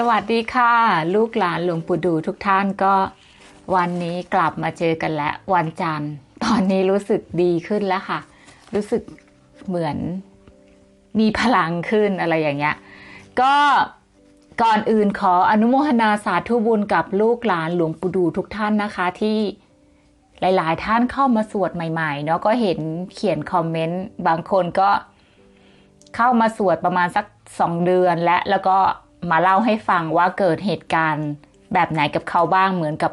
สวัสดีค่ะ ลูกหลานหลวงปู่ดูทุกท่านก็วันนี้กลับมาเจอกันแล้ววันจันทร์ ตอนนี้รู้สึกดีขึ้นแล้วค่ะ รู้สึกเหมือนมีพลังขึ้นอะไรอย่างเงี้ยก็ก่อนอื่นขออนุโมทนาสาธุบุญกับลูกหลานหลวงปู่ดูทุกท่านนะคะที่หลาย ๆ ท่านเข้ามาสวดใหม่ๆเนาะก็เห็นเขียนคอมเมนต์บางคนก็เข้ามาสวดประมาณสักสองเดือนและแล้วก็ มาเล่าให้ฟังว่าเกิดเหตุการณ์แบบไหนกับเขาบ้างเหมือนกับ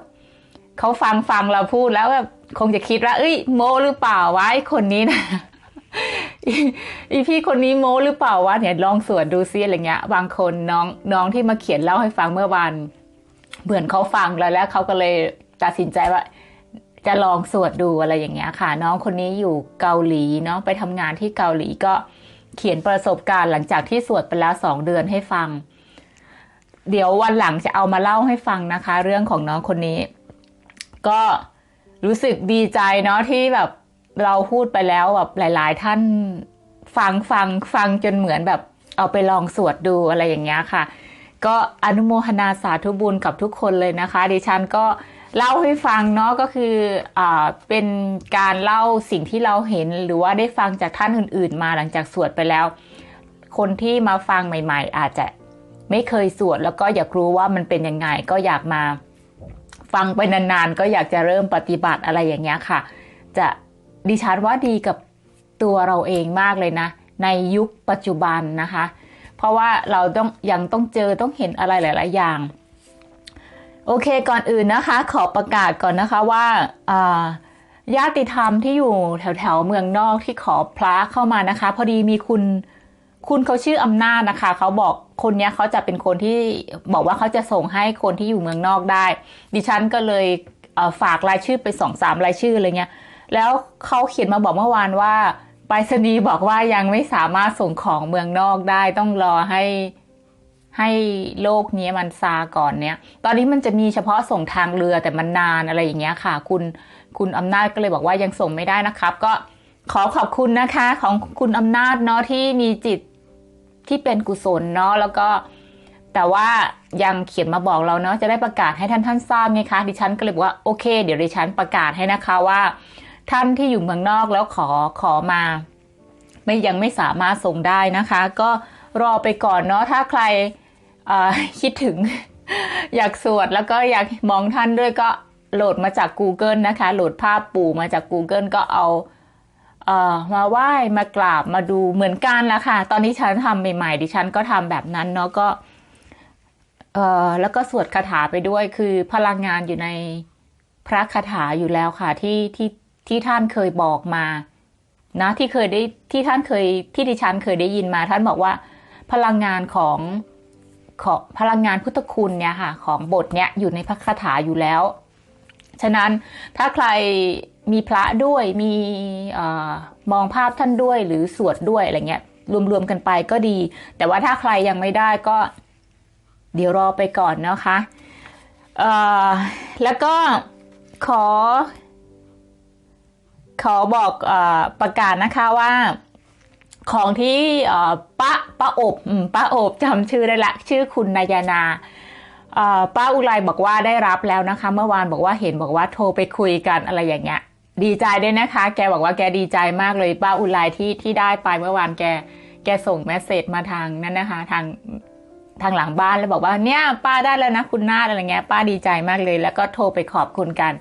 เขาฟังฟังเราพูดแล้วแบบคงจะคิดว่า เอ้ย โมหรือเปล่าวะไอ้คนนี้นะอีพี่คนนี้โมหรือเปล่าวะเนี่ยลองสวดดูซิอะไรเงี้ย บางคนน้องน้องที่มาเขียนเล่าให้ฟังเมื่อวานเหมือนเขาฟังแล้วแล้วเขาก็เลยตัดสินใจว่า จะลองสวดดูอะไรอย่างเงี้ยค่ะ น้องคนนี้อยู่เกาหลีเนาะไปทำงานที่เกาหลีก็เขียนประสบการณ์หลังจากที่สวดไปแล้วสองเดือนให้ฟัง เดี๋ยววันหลังจะเอามาเล่าให้ฟังนะคะ เรื่องของน้องคนนี้ ก็รู้สึกดีใจเนาะที่แบบเราพูดไปแล้วแบบหลาย ๆ ท่านฟังฟังฟังจนเหมือนแบบเอาไปลองสวดดูอะไรอย่างเงี้ยค่ะ ก็อนุโมทนาสาธุบุญกับทุกคนเลยนะคะ ดิฉันก็เล่าให้ฟังเนาะก็คืออ่าเป็นการเล่าสิ่งที่เราเห็นหรือว่าได้ฟังจากท่านอื่น ๆ มาหลังจากสวดไปแล้ว คนที่มาฟังใหม่ ๆ อาจจะ ไม่เคยสวดแล้วก็อยากรู้ว่ามันเป็นยังไง ก็อยากมาฟังไปนานๆ ก็อยากจะเริ่มปฏิบัติอะไรอย่างเงี้ยค่ะ จะดิฉันว่าดีกับตัวเราเองมากเลยนะ ในยุคปัจจุบันนะคะ เพราะว่าเราต้องยังต้องเจอต้องเห็นอะไรหลาย ๆ อย่าง โอเคก่อนอื่นนะคะ ขอประกาศก่อนนะคะว่าญาติธรรมที่อยู่แถวแถวเมืองนอกที่ขอพระเข้ามานะคะ พอดีมีคุณ คุณเขาชื่ออำนาจนะคะ เขาบอกคนนี้เขาจะเป็นคนที่บอกว่าเขาจะส่งให้คนที่อยู่เมืองนอกได้ ดิฉันก็เลยฝากรายชื่อไปสองสามรายชื่ออะไรเงี้ย แล้วเขาเขียนมาบอกเมื่อวานว่าไปรษณีย์บอกว่ายังไม่สามารถส่งของเมืองนอกได้ต้องรอให้ให้โลกนี้มันซาก่อนเนี้ยตอนนี้มันจะมีเฉพาะส่งทางเรือแต่มันนานอะไรอย่างเงี้ยค่ะ คุณคุณอำนาจก็เลยบอกว่ายังส่งไม่ได้นะครับ ก็ขอขอบคุณนะคะของคุณอำนาจเนาะที่มีจิต ที่เป็นกุศลเนาะแล้วก็แต่ว่ายังเขียนมาบอกเราเนาะจะได้ประกาศให้ท่านท่านทราบไงคะดิฉันก็เลยบอกว่าโอเค เดี๋ยวดิฉันประกาศให้นะคะว่า ท่านที่อยู่เมืองนอกแล้วขอขอมา ไม่ยังไม่สามารถส่งได้นะคะ ก็รอไปก่อนเนาะถ้าใครคิดถึงอยากสวดแล้วก็อยากมองท่านด้วยก็โหลดมาจาก Google นะคะ โหลดภาพปู่มาจาก Google ก็เอา มาไหว้มากราบมาดูเหมือนกันแล้วค่ะ ตอนนี้ฉันทำใหม่ ๆ ดิฉันก็ทำแบบนั้นเนาะก็เออแล้วก็สวดคาถาไปด้วยคือพลังงานอยู่ในพระคาถาอยู่แล้วค่ะ ที่ที่ที่ท่านเคยบอกมา นะ ที่เคยได้ที่ท่านเคยที่ดิฉันเคยได้ยินมา ท่านบอกว่าพลังงานของของพลังงานพุทธคุณเนี่ยค่ะ ของบทเนี้ยอยู่ในพระคาถาอยู่แล้ว ฉะนั้นถ้าใครมีพระด้วยมีอมองภาพท่านด้วยหรือสวดด้วยอะไรเงี้ยรวมๆกันไปก็ดี แต่ว่าถ้าใครยังไม่ได้ก็เดี๋ยวรอไปก่อนนะคะแล้วก็ขอ ขอบอกอประกาศนะคะว่าของที่ป้าป้าอบป้าอบจำชื่อได้ละ ชื่อคุณนายนา ป้าอุไรบอกว่าได้รับแล้วนะคะ เมื่อวานบอกว่าเห็นบอกว่าโทรไปคุยกันอะไรอย่างเงี้ยดีใจด้วยนะคะ แกบอกว่าแกดีใจมากเลยป้าอุไรที่ที่ได้ไปเมื่อวานแกแกส่งแมสเซจมาทางนั้นนะคะ ทางทางหลังบ้านแล้วบอกว่าเนี่ยป้าได้แล้วนะคุณนาอะไรเงี้ยป้าดีใจมากเลย แล้วก็โทรไปขอบคุณกัน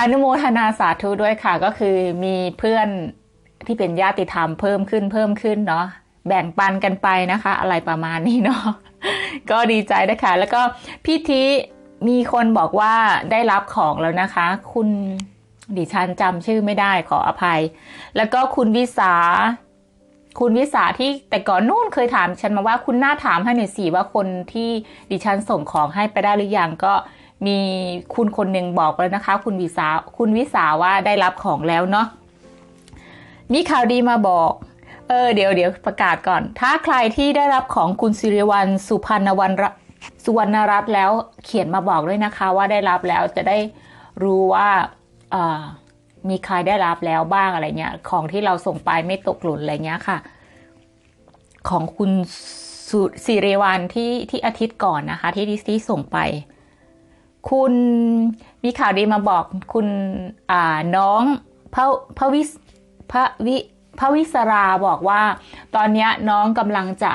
อนุโมทนาสาธุด้วยค่ะ ก็คือมีเพื่อนที่เป็นญาติธรรมเพิ่มขึ้นเพิ่มขึ้นเนาะแบ่งปันกันไปนะคะ อะไรประมาณนี้เนาะ ก็ดีใจนะคะ แล้วก็พี่ทีมีคนบอกว่าได้รับของแล้วนะคะ คุณดิฉันจำชื่อไม่ได้ขออภัย แล้วก็คุณวิสา คุณวิสาที่แต่ก่อนนู่นเคยถามฉันมาว่าคุณน่าถามให้หน่อยสิว่าคนที่ดิฉันส่งของให้ไปได้หรือยังก็มีคุณคนหนึ่งบอกแล้วนะคะ คุณวิสาคุณวิสาว่าได้รับของแล้วเนาะมีข่าวดีมาบอก เออเดี๋ยวเดี๋ยวประกาศก่อน ถ้าใครที่ได้รับของคุณสิริวัลสุพรรณวันสุวรรณรัตน์แล้วเขียนมาบอกด้วยนะคะ ว่าได้รับแล้วจะได้รู้ว่ามีใครได้รับแล้วบ้างอะไรเงี้ย ของที่เราส่งไปไม่ตกหล่นอะไรเงี้ยค่ะ ของคุณส,สิริวันที่ที่อาทิตย์ก่อนนะคะ ที่ดิสที่ส่งไป คุณมีข่าวดีมาบอกคุณอ่าน้องพระพระวิพระวิ พระวิสราบอกว่า ตอนนี้น้องกำลังจะ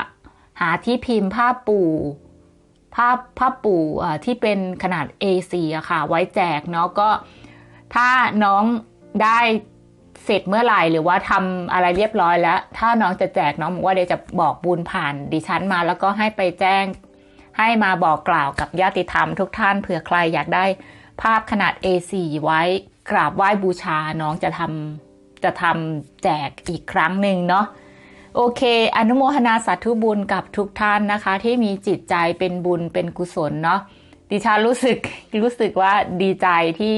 หาที่พิมพ์ผ้าปูผ้าผ้าปูอ่าที่เป็นขนาด A4 อะค่ะ ไว้แจกเนาะก็ถ้าน้องได้เสร็จเมื่อไหร่หรือว่าทำอะไรเรียบร้อยแล้ว ถ้าน้องจะแจกน้องบอกว่าเดี๋ยวจะบอกบุญผ่านดิฉันมา แล้วก็ให้ไปแจ้ง ให้มาบอกกล่าวกับญาติธรรมทุกท่านเผื่อใครอยากได้ภาพขนาด A4 ไว้กราบไหว้บูชาน้องจะทำ จะทำแจกอีกครั้งหนึ่งเนาะโอเค อนุโมทนาสาธุบุญกับทุกท่านนะคะ ที่มีจิตใจเป็นบุญเป็นกุศลเนาะดิฉันรู้สึกรู้สึกว่าดีใจที่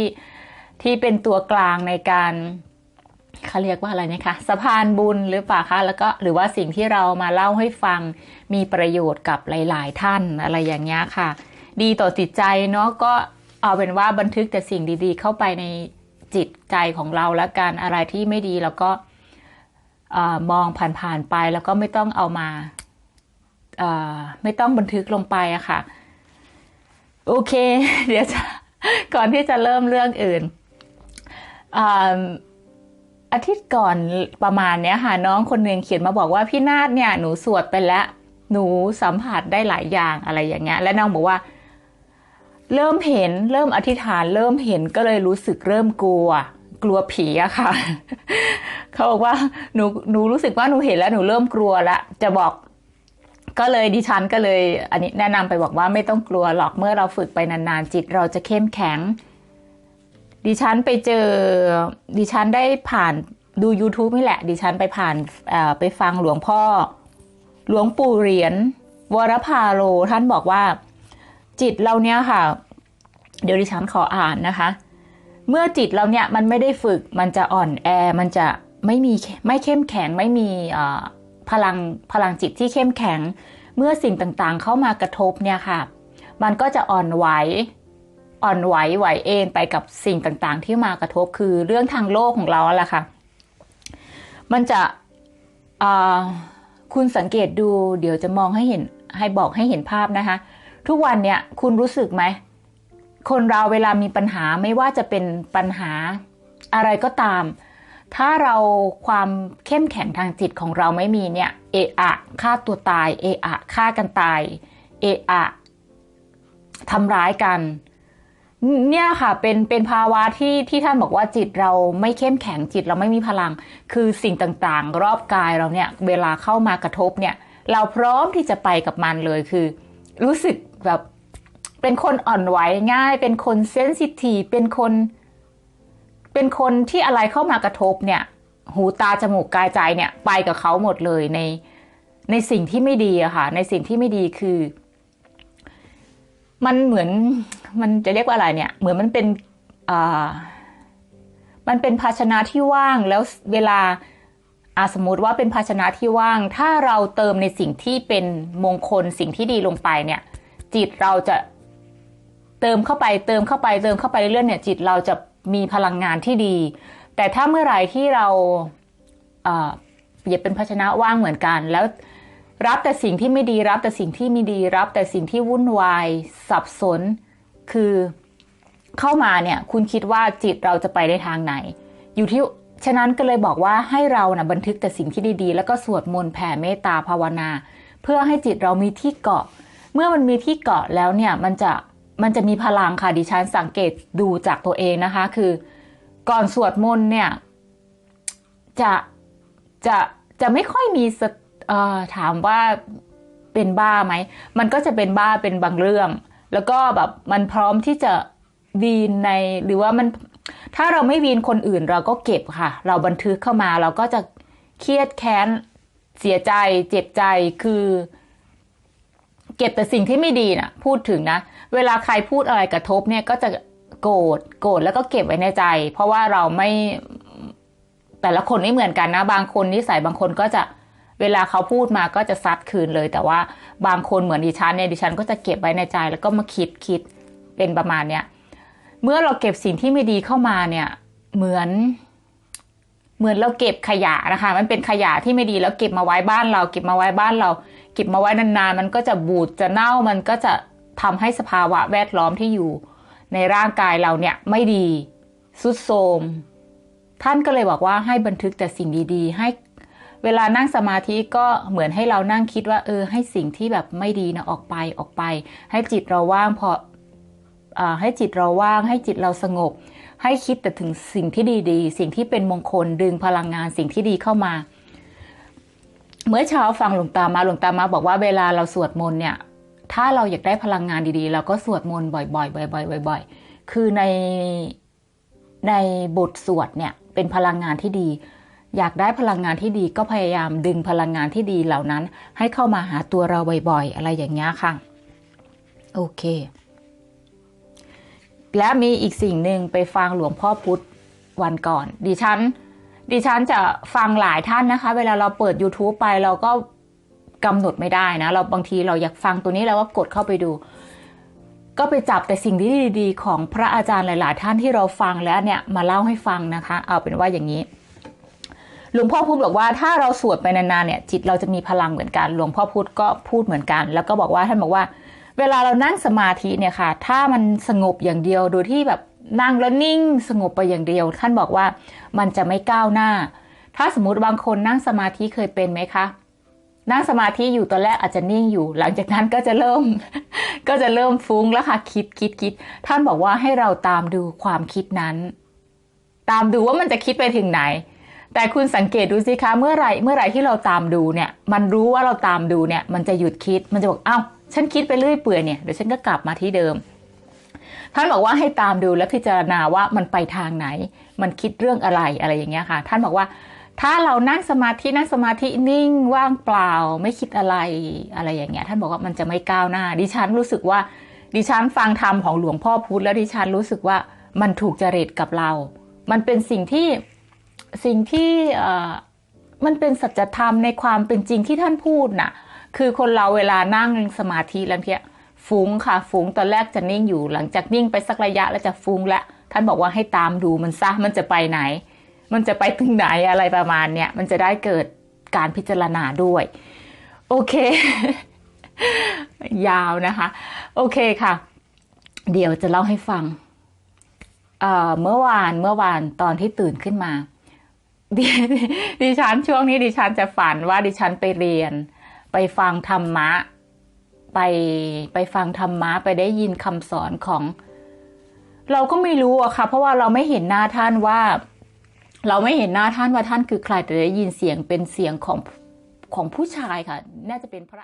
ที่เป็นตัวกลางในการเขาเรียกว่าอะไรนะคะสะพานบุญหรือเปล่าคะแล้วก็หรือว่าสิ่งที่เรามาเล่าให้ฟังมีประโยชน์กับหลาย ๆ ท่านอะไรอย่างเงี้ยค่ะ ดีต่อจิตใจเนาะก็เอาเป็นว่าบันทึกแต่สิ่งดี ๆ เข้าไปใน จิตใจของเราแล้วกันอะไรที่ไม่ดีแล้วก็มองผ่านๆไปแล้วก็ไม่ต้องเอามาไม่ต้องบันทึกลงไปอะค่ะ โอเค เดี๋ยวจะก่อนที่จะเริ่มเรื่องอื่นอาอาทิตย์ก่อนประมาณเนี้ยค่ะ น้องคนหนึ่งเขียนมาบอกว่าพี่นาฏเนี่ยหนูสวดไปแล้ว หนูสัมผัสได้หลายอย่างอะไรอย่างเงี้ยและน้องบอกว่า เริ่มเห็นเริ่มอธิษฐานเริ่มเห็นก็เลยรู้สึกเริ่มกลัว กลัวผีอะค่ะ เขาบอกว่าหนูหนูรู้สึกว่าหนูเห็นแล้วหนูเริ่มกลัวละจะบอกก็เลยดิฉันก็เลย อันนี้แนะนำไปบอกว่าไม่ต้องกลัวหรอกเมื่อเราฝึกไปนานๆจิตเราจะเข้มแข็ง ดิฉันไปเจอดิฉันได้ผ่านดู YouTube นี่แหละ ดิฉันไปผ่านไปฟังหลวงพ่อ หลวงปู่เหรียญวรพาโลท่านบอกว่า จิตเราเนี้ยค่ะ เดี๋ยวดิฉันขออ่านนะคะ เมื่อจิตเราเนี่ยมันไม่ได้ฝึกมันจะอ่อนแอมันจะไม่มีไม่เข้มแข็งไม่มีพลังพลังจิตที่เข้มแข็ง เมื่อสิ่งต่างๆ เข้ามากระทบเนี่ยค่ะ มันก็จะอ่อนไหวอ่อนไหวไหวเอ็นไปกับสิ่งต่างๆ ที่มากระทบคือเรื่องทางโลกของเราแหละค่ะ มันจะคุณสังเกตดู เดี๋ยวจะมองให้เห็นให้บอกให้เห็นภาพนะคะ ทุกวันเนี่ยคุณรู้สึกไหม คนเราเวลามีปัญหาไม่ว่าจะเป็นปัญหาอะไรก็ตาม ถ้าเราความเข้มแข็งทางจิตของเราไม่มีเนี่ยเอะอะฆ่าตัวตายเอะอะฆ่ากันตายเอะอะทำร้ายกัน เนี่ยค่ะเป็นเป็นภาวะที่ที่ท่านบอกว่าจิตเราไม่เข้มแข็งจิตเราไม่มีพลัง คือสิ่งต่างๆ รอบกายเราเนี่ย เวลาเข้ามากระทบเนี่ย เราพร้อมที่จะไปกับมันเลยคือ รู้สึก แบบเป็นคนอ่อนไหวง่าย เป็นคนเซนซิทีฟเป็นคน เป็นคนที่อะไรเข้ามากระทบเนี่ย หูตาจมูกกายใจเนี่ย ไปกับเขาหมดเลยในในสิ่งที่ไม่ดีอะค่ะ ในสิ่งที่ไม่ดีคือ มันเหมือนมันจะเรียกว่าอะไรเนี่ย เหมือนมันเป็นอ่ามันเป็นภาชนะที่ว่างแล้วเวลาอาสมมติว่าเป็นภาชนะที่ว่าง ถ้าเราเติมในสิ่งที่เป็นมงคลสิ่งที่ดีลงไปเนี่ย จิตเราจะเติมเข้าไปเติมเข้าไปเติมเข้าไปเรื่อยๆเนี่ยจิตเราจะมีพลังงานที่ดี แต่ถ้าเมื่อไหร่ที่เราเปรียบเป็นภาชนะว่างเหมือนกัน แล้วรับแต่สิ่งที่ไม่ดีรับแต่สิ่งที่ไม่ดีรับแต่สิ่งที่วุ่นวายสับสน คือเข้ามาเนี่ยคุณคิดว่าจิตเราจะไปในทางไหน อยู่ที่ฉะนั้นก็เลยบอกว่าให้เรานะ่ะบันทึกแต่สิ่งที่ดีๆ แล้วก็สวดมนต์แผ่เมตตาภาวนา เพื่อให้จิตเรามีที่เกาะ เมื่อมันมีที่เกาะแล้วเนี่ยมันจะมันจะมีพลังค่ะดิฉันสังเกตดูจากตัวเองนะคะ คือ ก่อนสวดมนต์เนี่ย จะจะจะไม่ค่อยมีถามว่าเป็นบ้าไหม มันก็จะเป็นบ้าเป็นบางเรื่อง แล้วก็แบบมันพร้อมที่จะวีนในหรือว่ามันถ้าเราไม่วีนคนอื่นเราก็เก็บค่ะ เราบันทึกเข้ามาเราก็จะเครียดแค้นเสียใจเจ็บใจคือ เก็บแต่สิ่งที่ไม่ดีนะ่ะ พูดถึงนะ เวลาใครพูดอะไรกระทบเนี่ยก็จะโกรธโกรธแล้วก็เก็บไว้ในใจ เพราะว่าเราไม่แต่ละคนไม่เหมือนกันนะ บางคนนิสัยบางคนก็จะเวลาเขาพูดมาก็จะซัดคืนเลย แต่ว่าบางคนเหมือนดิฉันเนี่ยดิฉันก็จะเก็บไว้ในใจ แล้วก็มาคิดคิดเป็นประมาณเนี้ยเมื่อเราเก็บสิ่งที่ไม่ดีเข้ามาเนี่ย เหมือน เหมือนเราเก็บขยะนะคะ มันเป็นขยะที่ไม่ดีแล้วเก็บมาไว้บ้านเรา เก็บมาไว้บ้านเรา เก็บมาไว้นานๆ มันก็จะบูดจะเน่ามันก็จะทำให้สภาวะแวดล้อมที่อยู่ ในร่างกายเราเนี่ยไม่ดีสุดโทมท่านก็เลยบอกว่าให้บันทึกแต่สิ่งดีๆ ให้เวลานั่งสมาธิก็เหมือนให้เรานั่งคิดว่า เออ ให้สิ่งที่แบบไม่ดีนะออกไปออกไป ให้จิตเราว่างพออาให้จิตเราว่าง ให้จิตเราสงบ ให้คิดแต่ถึงสิ่งที่ดีๆ สิ่งที่เป็นมงคลดึงพลังงานสิ่งที่ดีเข้ามา เมื่อเช้าฟังหลวงตามาหลวงตามาบอกว่าเวลาเราสวดมนต์เนี่ย ถ้าเราอยากได้พลังงานดีๆ เราก็สวดมนต์บ่อยๆบ่อยๆบ่อยๆคือในในบทสวดเนี่ยเป็นพลังงานที่ดี อยากได้พลังงานที่ดีก็พยายามดึงพลังงานที่ดีเหล่านั้น ให้เข้ามาหาตัวเราบ่อยๆ อะไรอย่างเงี้ยค่ะ โอเค และมีอีกสิ่งหนึ่งไปฟังหลวงพ่อพุธวันก่อน ดิฉัน ดิฉันจะฟังหลายท่านนะคะ เวลาเราเปิด YouTube ไปเราก็กำหนดไม่ได้นะ เราบางทีเราอยากฟังตัวนี้เราก็กดเข้าไปดู ก็ไปจับแต่สิ่งที่ดีๆ ของพระอาจารย์หลาย ๆ ท่านที่เราฟังแล้วเนี่ยมาเล่าให้ฟังนะคะ เอาเป็นว่าอย่างนี้หลวงพ่อพูดบอกว่าถ้าเราสวดไปนานๆเนี่ยจิตเราจะมีพลังเหมือนกัน หลวงพ่อพูดก็พูดเหมือนกัน แล้วก็บอกว่าท่านบอกว่า เวลาเรานั่งสมาธิเนี่ยค่ะ ถ้ามันสงบอย่างเดียวโดยที่แบบ นั่งแล้วนิ่งสงบไปอย่างเดียว ท่านบอกว่ามันจะไม่ก้าวหน้า ถ้าสมมติบางคนนั่งสมาธิเคยเป็นไหมคะ นั่งสมาธิอยู่ตอนแรกอาจจะนิ่งอยู่ หลังจากนั้นก็จะเริ่ม ก็จะเริ่มฟุ้งแล้วค่ะคิดคิดคิด ท่านบอกว่าให้เราตามดูความคิดนั้น ตามดูว่ามันจะคิดไปถึงไหน แต่คุณสังเกตดูสิคะเมื่อไรเมื่อไรที่เราตามดูเนี่ย มันรู้ว่าเราตามดูเนี่ย มันจะหยุดคิดมันจะบอกอ้าวฉันคิดไปเรื่อยเปื่อยเนี่ยเดี๋ยวฉันก็กลับมาที่เดิม ท่านบอกว่าให้ตามดูและพิจารณาว่ามันไปทางไหน มันคิดเรื่องอะไรอะไรอย่างเงี้ยค่ะ ท่านบอกว่าถ้าเรานั่งสมาธินั่งสมาธินิ่งว่างเปล่าไม่คิดอะไรอะไรอย่างเงี้ยท่านบอกว่ามันจะไม่ก้าวหน้า ดิฉันรู้สึกว่า ดิฉันฟังธรรมของหลวงพ่อพุธแล้วดิฉันรู้สึกว่ามันถูกจริตกับเรา มันเป็นสิ่งที่สิ่งที่มันเป็นสัจธรรมในความเป็นจริงที่ท่านพูดน่ะ คือคนเราเวลานั่งสมาธิแล้วเนี่ย ฟุ้งค่ะฟุ้งตอนแรกจะนิ่งอยู่หลังจากนิ่งไปสักระยะแล้วจะฟุ้งและท่านบอกว่าให้ตามดูมันซะมันจะไปไหน มันจะไปถึงไหนอะไรประมาณเนี้ยมันจะได้เกิดการพิจารณาด้วย โอเค ยาวนะคะ โอเคค่ะ เดี๋ยวจะเล่าให้ฟังเอ่อเมื่อวานเมื่อวานตอนที่ตื่นขึ้นมาดดิฉันช่วงนี้ดิฉันจะฝันว่าดิฉันไปเรียน ไปฟังธรรมะ ไปไปฟังธรรมะไปได้ยินคำสอนของ เราก็ไม่รู้อะค่ะ เพราะว่าเราไม่เห็นหน้าท่านว่า เราไม่เห็นหน้าท่านว่าท่านคือใครแต่ได้ยินเสียงเป็นเสียงของของผู้ชายค่ะ น่าจะเป็นพระ